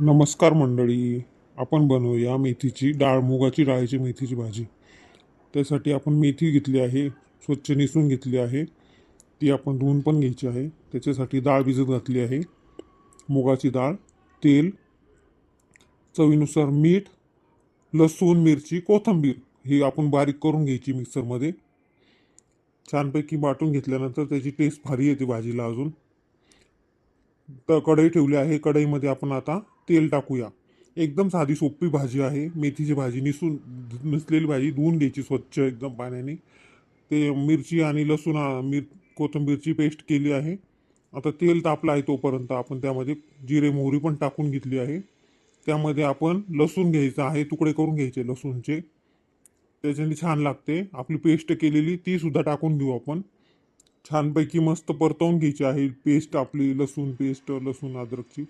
नमस्कार मंडळी आपण बनवूया मेथीची डाळ मुगाची डाळीची मेथीची भाजी. त्यासाठी आपण मेथी घेतली आहे स्वच्छ निसून घेतली आहे. ती आपण धुवून पण घ्यायची आहे. त्याच्यासाठी डाळ भिजत घातली आहे. मुगाची डाळ तेल चवीनुसार मीठ लसूण मिरची कोथिंबीर ही आपण बारीक करून घ्यायची मिक्सरमध्ये. छानपैकी वाटून घेतल्यानंतर त्याची टेस्ट भारी येते भाजीला अजून. तर कढई ठेवली आहे. कढईमध्ये आपण आता तेल टाकूया. एकदम साधी सोपी भाजी आहे. मेथीची भाजी निसून नसलेली भाजी धुवून घ्यायची स्वच्छ एकदम पाण्याने. ते मिरची आणि लसूण मिर कोथिंबीरची पेस्ट केली आहे. आता तेल तापलं आहे तोपर्यंत आपण त्यामध्ये जिरे मोहरी पण टाकून घेतली आहे. त्यामध्ये आपण लसूण घ्यायचं आहे. तुकडे करून घ्यायचे लसूणचे. त्याच्याने छान लागते. आपली पेस्ट केलेली तीसुद्धा टाकून घेऊ आपण. छानपैकी मस्त परतवून घ्यायची आहे. पेस्ट आपली लसूण पेस्ट लसूण अद्रकची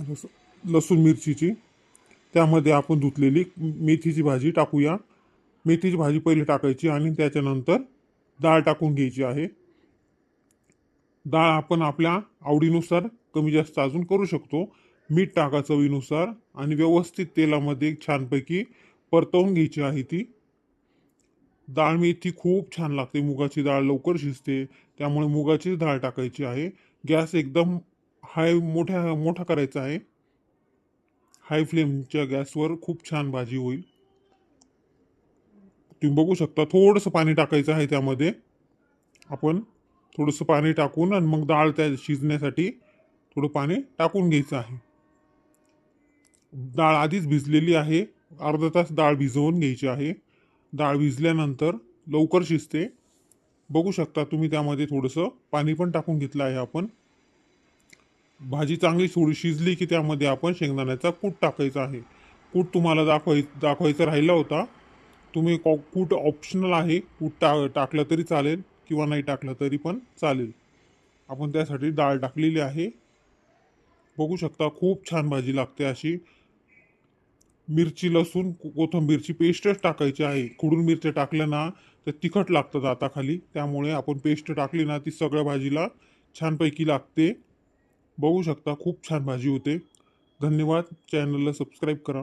लस- लसूण मिरचीची. त्यामध्ये आपण धुतलेली मेथीची भाजी टाकूया. मेथीची भाजी पहिले टाकायची आणि त्याच्यानंतर डाळ टाकून घ्यायची आहे. डाळ आपण आपल्या आवडीनुसार कमी जास्त अजून करू शकतो. मीठ टाका चवीनुसार आणि व्यवस्थित तेलामध्ये छानपैकी परतवून घ्यायची आहे ती. डाळ मेथी खूप छान लागते. मुगाची डाळ लवकर शिजते. त्यामुळे मुगाचीच डाळ टाकायची आहे. गॅस एकदम हाय मोठ्या मोठा करायचा आहे. हाय फ्लेमच्या गॅसवर खूप छान भाजी होईल. तुम्ही बघू शकता थोडंसं पाणी टाकायचं आहे त्यामध्ये. आपण थोडंसं पाणी टाकून आणि मग डाळ त्या शिजण्यासाठी थोडं पाणी टाकून घ्यायचं आहे. डाळ आधीच भिजलेली आहे. अर्धा तास डाळ भिजवून घ्यायची आहे. डाळ भिजल्यानंतर लवकर शिजते. बघू शकता तुम्ही त्यामध्ये थोडंसं पाणी पण टाकून घेतलं आहे आपण. भाजी चांगली थोडी शिजली की त्यामध्ये आपण शेंगदाण्याचा कूट टाकायचा आहे. कूट तुम्हाला दाखवाय दाखवायचा राहिला होता. तुम्ही कॉ- कूट ऑप्शनल आहे. कूट टा टाकलं तरी चालेल किंवा नाही टाकलं तरी पण चालेल. आपण त्यासाठी डाळ टाकलेली आहे. बघू शकता खूप छान भाजी लागते अशी. मिरची लसूण कोथंबीरची कोथिंबीरची पेस्टच टाकायची आहे. खुडून मिरच्या टाकल्या ना तर तिखट लागतं दाताखाली त्यामुळे आपण पेस्ट टाकली ना ती सगळ्या भाजीला छानपैकी लागते. बघू शकता खूप छान भाजी होते. धन्यवाद. चॅनलला सबस्क्राईब करा.